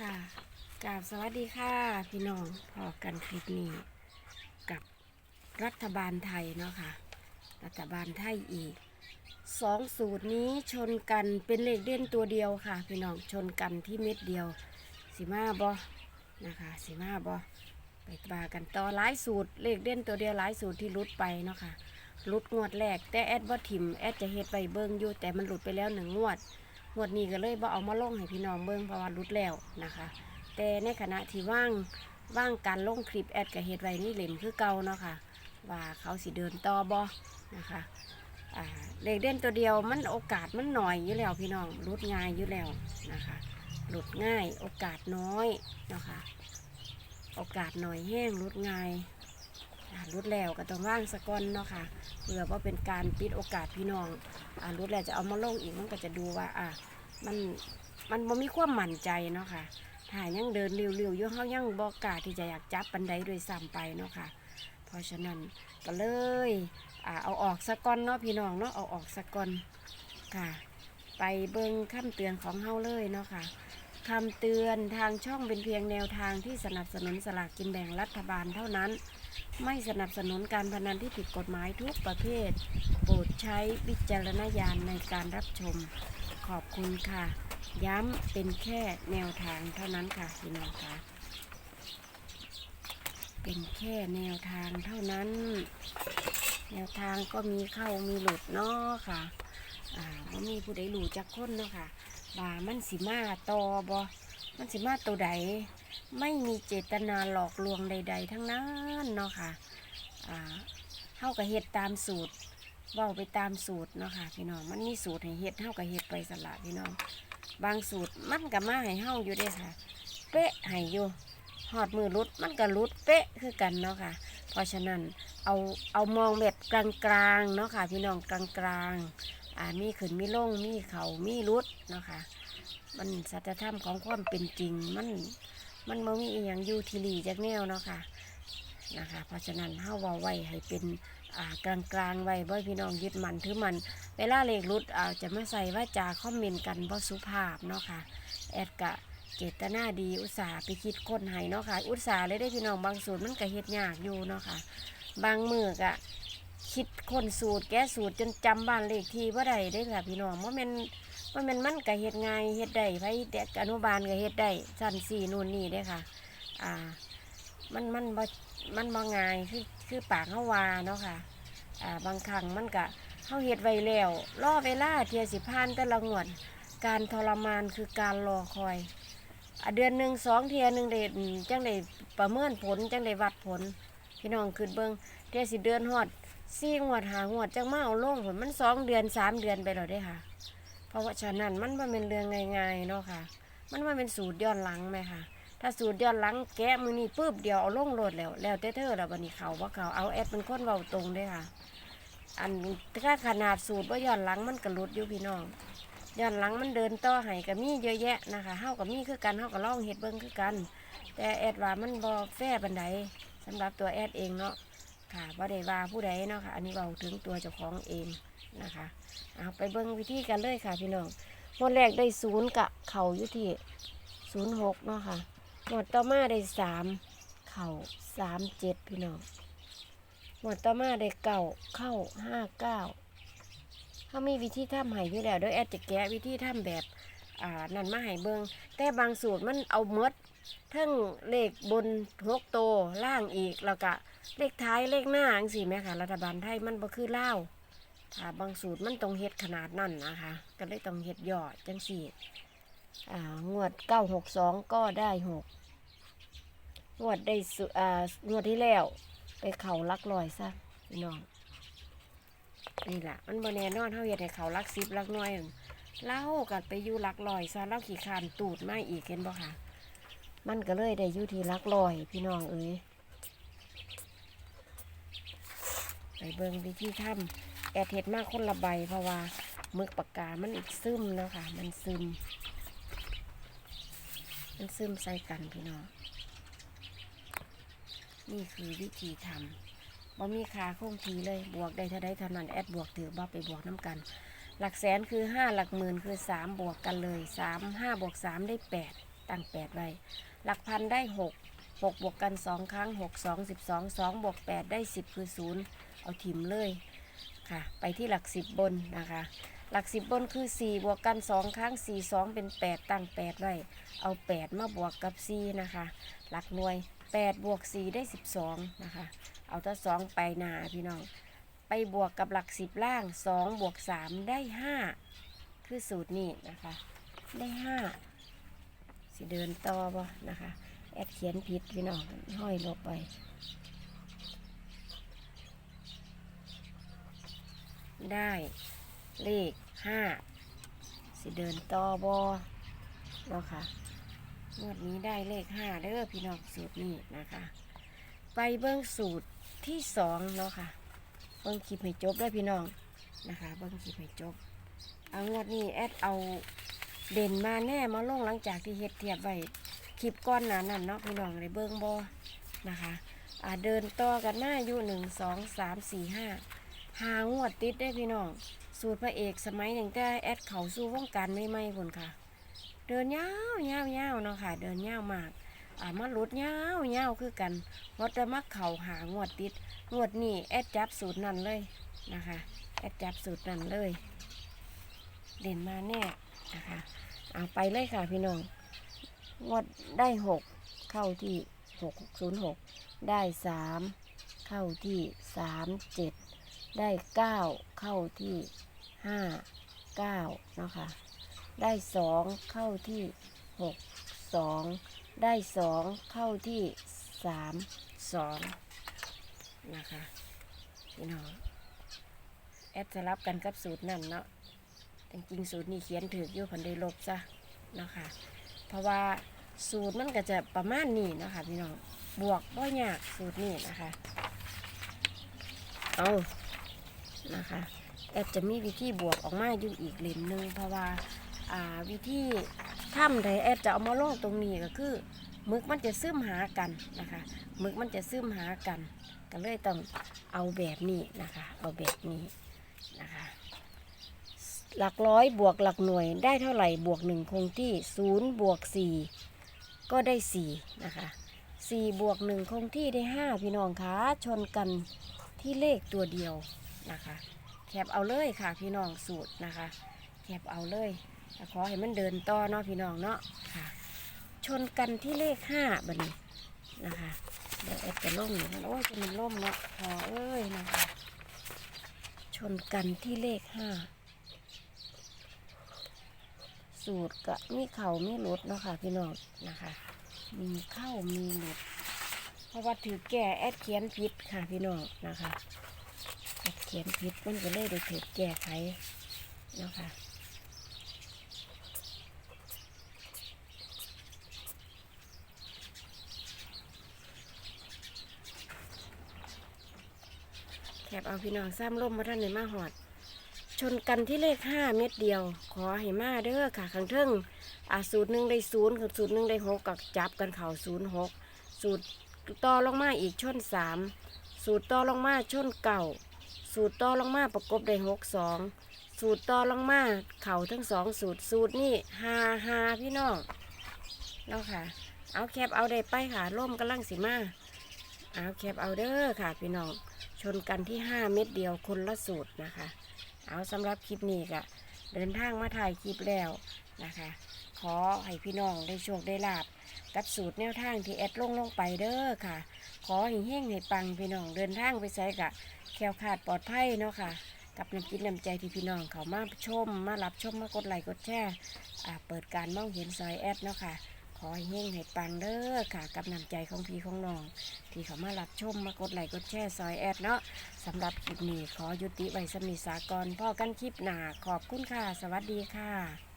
ค่ะกราบสวัสดีค่ะพี่น้องพอกันคลิปนี้ กับรัฐบาลไทยเนาะค่ะ รัฐบาลไทยอีกสองสูตรนี้ชนกันเป็นเลขเด่นตัวเดียวค่ะ พี่น้องชนกันที่เม็ดเดียวสีมาบอนะคะสีมาบอไปตากันต่อหลายสูตรเลขเด่นตัวเดียวหลายสูตรที่ลุดไปเนาะค่ะลุดงวดแรกแต่แอดบ่ทิมแอดจะเฮ็ดไปเบิ่งอยู่แต่มันหลุดไปแล้วหนึ่งงวด งวดนี้ก็เลยบ่เอามาลงให้พี่น้องเบิ่งเพราะว่าหลุดแล้วนะคะ แต่ในขณะที่ว่างว่างการลงคลิปแอดกับเฮ็ดไว้นี่เล่นคือเก่าเนาะค่ะว่าเขาสิเดินต่อบ่นะคะเลขเด่นตัวเดียวมันโอกาสมันหน่อยอยู่แล้วพี่น้องรุดง่ายอยู่แล้วนะคะหลุดง่ายโอกาสน้อยเนาะคะโอกาสหน่อยแห้งรุดง่าย รุดแล้วก็ต้องว่างสะก้อนเนาะค่ะเพื่อว่าเป็นการปิดโอกาสพี่น้องอ่ารุดแล้วจะเอามาลงอีกมันก็จะดูว่าอะมันมันบ่มีความมั่นใจเนาะค่ะถ้ายังเดินเร็วๆอยู่เฮายังบ่กล้าที่จะอยากจับปันไดโดยซ้ำไปเนาะค่ะ เพราะฉะนั้นก็เลยอ่าเอาออกสะก่อนเนาะพี่น้องเนาะเอาออกสะก่อนค่ะ ไปเบิ่งคำเตือนของเฮาเลยเนาะค่ะคำเตือนทางช่องเป็นเพียงแนวทางที่สนับสนุนสลากกินแบ่งรัฐบาลเท่านั้น ไม่สนับสนุนการพนันที่ผิดกฎหมายทุกประเภท โปรดใช้วิจารณญาณในการรับชม ขอบคุณค่ะ ย้ำเป็นแค่แนวทางเท่านั้นค่ะพี่น้องค่ะ เป็นแค่แนวทางเท่านั้น แนวทางก็มีเข้ามีหลุดเนาะค่ะอ่าบ่มีผู้ใดหลุดจากคนเนาะค่ะว่ามันสิมาต่อบอมันสิมาตัวใด ไม่มีเจตนาหลอกลวงใด ๆ ทั้งนั้นเนาะค่ะอ่าเฮากับเฮ็ดตามสูตรเว้าไปตามสูตรเนาะค่ะพี่น้องมันมีสูตรให้เฮ็ดเฮากับเฮ็ดไปสละพี่น้อง บางสูตรมันก็มาให้เฮาอยู่ด้ค่ะ เป๊ะให้อยู่หอดมือรุดมันก็รุดเป๊ะคือกันเนาะค่ะ เพราะฉะนั้นเอาเอามองแบบกลางๆเนาะค่ะ พี่น้องกลางๆอ่ามีขึ้นมีลงมีเขามีรุดเนาะค่ะมันสัจธรรมของความเป็นจริงมัน มันบ่มีอหย่างอยู่ที่ลีจากแนวเนาะค่ะนะคะ เพราะฉะนั้นเฮาเว้าไว้ให้เป็นอ่างกลางไว้บ่พี่น้องยึดมันถือมัน เวลาเลขรุดอาจะมาใส่ว่าจาคอมเมนต์กันบ่สุภาพเนาะค่ะแอดกะเจตนาดีอุตสาห์ไปคิดคนให้เนาะค่ะ อุตสาห์เลยได้พี่น้องบางสูตรมันก็เฮ็ดยากอยู่เนาะค่ะ บางมือกะ คิดคนสูตรแก้สูตรจนจำบ้านเลขที่บ่ได้ได้ค่ะพี่น้องว่ามันว่ามันมันก็เฮ็ดง่ายเฮ็ดได้ไผเด็กอนุบาลก็เฮ็ดได้ชั้นสี่นู่นนี่ได้ค่ะ อ่า มันมันบ่มันบ่ง่ายคือคือปากเฮาวาเนาะค่ะ อ่าบางครั้งมันก็เฮาเฮ็ดไว้แล้วรอเวลาเทียสิผ่านแต่ละงวดการทรมานคือการรอคอยอเดือนหนึ่งสองเทียหนึ่งเดจังได้ประเมินผลจังได้วัดผล พี่น้องคือเบิงเทียสิเดือนฮอด สี่งวดหางวดจังมาเอาลงผลมันสองเดือนสามเดือนไปแล้วได้ค่ะ เพราะว่าฉะนั้นมันบ่เป็นเรื่องง่ายๆเนาะค่ะ มันมาเป็นสูตรย้อนหลังไหมค่ะ ถ้าสูตรย้อนหลังแกะมือนี่ปุ๊บเดียวเอาลงโหลดแล้ว แล้วแต่เธอแล้วบันนี้เขาว่าเขาเอาแอดเป็นคนเบาตรงเด้ค่ะ อันถ้าขนาดสูตรว่าย้อนหลังมันกระลุดอยู่พี่น้องย้อนหลังมันเดินต่อให้กับมีเยอะแยะนะคะเฮากับมีคือกันเฮากับล่องเฮ็ดเบิ่งคือกัน แต่แอดว่ามันบ่แฟร์ปานใดสำหรับตัวแอดเองเนาะ ค่ะบ่ได้ว่าผู้ใดเนาะค่ะ อันนี้เว้าถึงตัวเจ้าของเองนะคะเอาไปเบิ่งวิธีกันเลยค่ะพี่น้องงวดแรกได้ศูนย์กะเข่าอยู่ที่ศูนย์หกเนาะค่ะงวดต่อมาได้สามเข่าสามเจ็ดพี่น้องงวดต่อมาได้เก้าเข้าห้าเก้าเขามีวิธีทำให้อยู่แล้วโดยแอดจะแกะวิธีทำแบบอ่านั่นมาให้เบิงแต่บางสูตรมันเอาเมดทั้งเลขบนหกโตล่างอีกแล้วก็ เลขท้ายเลขหน้าอังสี่แม่ค่ะรัฐบาลไทยมันบ่คือเล่าถ้าบางสูตรมันต้องเฮ็ดขนาดนั่นนะคะ ก็เลยต้องเฮ็ดย่อจังสี่อ่างวดเก้าหกสองก็ได้หกงวดได้สุอ่างวดที่แล้วไปเข่าลักลอยซะพี่น้องนี่แหละมันบแน่นอนเท่าเฮ็ดให้เขารักซิบรักน้อยเล่ากันไปอยู่รักลอยซะเล่าขี่คานตูดมาอีกเห็นบ่ค่ะ มันก็เลยได้อยู่ที่รักลอย พี่น้องเอ้ย ไปเบิ่งวิธีทำแอดเห็ดมากคนละใบเพราะว่าหมึกปากกา มันอีกซึมเนาะค่ะ มันซึม มันซึมใส่กันพี่น้อง นี่คือวิธีทำบ่มีค่าคงทีเลย บวกได้เท่าใดเท่านั้น แอดบวกถือบ่ไปบวกน้ำกัน หลักแสนคือห้าหลักหมื่นคือสามบวกกันเลยสามห้าบวกสามได้แปดตั้งแปดไว้ หลักพันได้หก หกบวกกันสองครั้งหกสองสิบสองสองบวกแปดได้สิบคือศูนย์เอาทิมเลยค่ะ ไปที่หลักสิบบนนะคะ หลักสิบบนคือสี่บวกกันสองครั้งสี่สองเป็นแปดตั้งแปดไว้ เอาแปดมาบวกกับสี่นะคะ หลักหน่วยแปดบวกสี่ได้สิบสองนะคะ เอาถ้าสองไปหนาพี่น้อง ไปบวกกับหลักสิบล่างสองบวกสามได้ห้าคือสูตรนี้นะคะ ได้ห้าสิเดินต่อบ่นะคะ แอดเขียนผิดพี่น้องห้อยลบไปได้เลขห้าสิเดินต่อบอเนาะค่ะงวดนี้ได้เลขห้าเด้อพี่น้องสูตรนี้นะคะ ไปเบิ้องสูตรที่สองเนาะค่ะ เบิ้องคลิปให้จบด้วยพี่น้องนะคะ เบิ้องคลิปให้จบ เอางวดนี้แอดเอาเด่นมาแน่มาลงหลังจากที่เฮ็ดเทียบไว้ คลิปก้อนหนานั่นเนาะพี่น้องได้เบิ้งบอนะคะอ่าเดินต่อกันหน้าอยู่หนึ่งสองสามสี่ห้าหางวดติดได้พี่น้อง สูตรพระเอกสมัยหนึ่งแต่แอดเขาสู้วงการไม่ไม่คนค่ะ เดินยาวยาวยาวเนาะค่ะ เดินยาวมากอ่ามาหลุดยาวยาวคือกันเพราะมักเข่าหางวดติด งวดนี้แอดจับสูตรนั่นเลยนะคะแอดจับสูตรนั่นเลย เด่นมาแน่นะคะเอาไปเลยค่ะพี่น้อง งวดได้หกเข้าที่หกศูนย์หกได้สามเข้าที่สามเจ็ดได้เก้าเข้าที่ห้าเก้าเนาะคะได้สองเข้าที่หกสองได้สองเข้าที่สามสองนะคะพี่น้องแอดจะรับกันกับสูตรนั่นเนาะแต่จริงสูตรนี้เขียนถืออยู่พันได้ลบซะเนาะค่ะเพราะว่า สูตรมันก็จะประมาณนี้นะคะพี่น้องบวกบ่ยากสูตรนี้นะคะ เอานะคะแอดจะมีวิธีบวกออกมาอยู่อีกเล่มหนึ่งเพราะว่าอ่าวิธีถ้ำใดแอดจะเอามาลงตรงนี้ก็คือมึกมันจะซึมหากันนะคะมึกมันจะซึมหากันก็เลยต้องเอาแบบนี้นะคะ เอาแบบนี้นะคะ หลักร้อยบวกหลักหน่วยได้เท่าไหร่บวกหนึ่งคงที่ศูนย์บวกสี่ ก็ได้สี่นะคะสี่บวกหนึ่งคงที่ได้ห้าพี่น้องคะชนกันที่เลขตัวเดียวนะคะแคบเอาเลยค่ะพี่น้องสูตรนะคะแคบเอาเลยขอให้มันเดินต่อเนาะพี่น้องเนาะค่ะ ชนกันที่เลขห้าบัดนี้นะคะเดี๋ยวแอดจะล่มอยู่มันโอ้ยจะมันล่มเนาะพอเอ้ยนะคะชนกันที่เลขห้า สูตรก็มีเข่ามีหลุดเนาะค่ะพี่น้องนะคะ มีเข้ามีหลุด เพราะว่าถือแก่แอดเขียนผิดค่ะพี่น้องนะคะแอดเขียนผิดมันก็เลยได้ถือแก้ไขเนาะค่ะแคบเอาพี่น้องซ้ำล่มมาท่านในมาหอด ชนกันที่เลขห้าเม็ดเดียว ขอให้มาเด้อค่ะข้งเทิงอ่าสูตรหนึ่งได้ศูนย์กับสูตรหนึ่งได้หกกับจับกันเข่าศูนย์หกสูตรต่อลงมาอีกชนสามสูตรต่อลงมาชนเก่า สูตรต่อลงมาประกบได้หกสองสูตรต่อลงมาเข่าทั้งสองสูตรสูตรนี่ฮาฮาพี่น้องเนาะค่ะ เอาแคบเอาได้ไปค่ะล่มกำลังสิมาเอาแคบเอาเด้อค่ะพี่น้องชนกันที่5เม็ดเดียวคนละสูตรนะคะ เอาสำหรับคลิปนี้ก็เดินทางมาถ่ายคลิปแล้วนะคะ ขอให้พี่น้องได้โชคได้ลาบกับสูตรแนวทางที่แอดลงลงไปเด้อค่ะ ขอให้เฮงให้ปังพี่น้องเดินทางไปใส่กะแควขาดปลอดภัยเนาะค่ะ กับน้ำจิตน้ำใจที่พี่น้องเขามาชม มารับชมมากดไลค์กดแชร์เปิดการมองเห็นซอยแอดเนาะค่ะ ขอให้เฮงให้ปังเด้อค่ะกับน้ำใจของพี่ของน้อง ที่เขามารับชมมากดไลค์กดแชร์ซอยแอดเนาะสำหรับคลิปนี้ขอยุติไว้สมิสากรพ่อกันคลิปหนาขอบคุณค่ะ สวัสดีค่ะ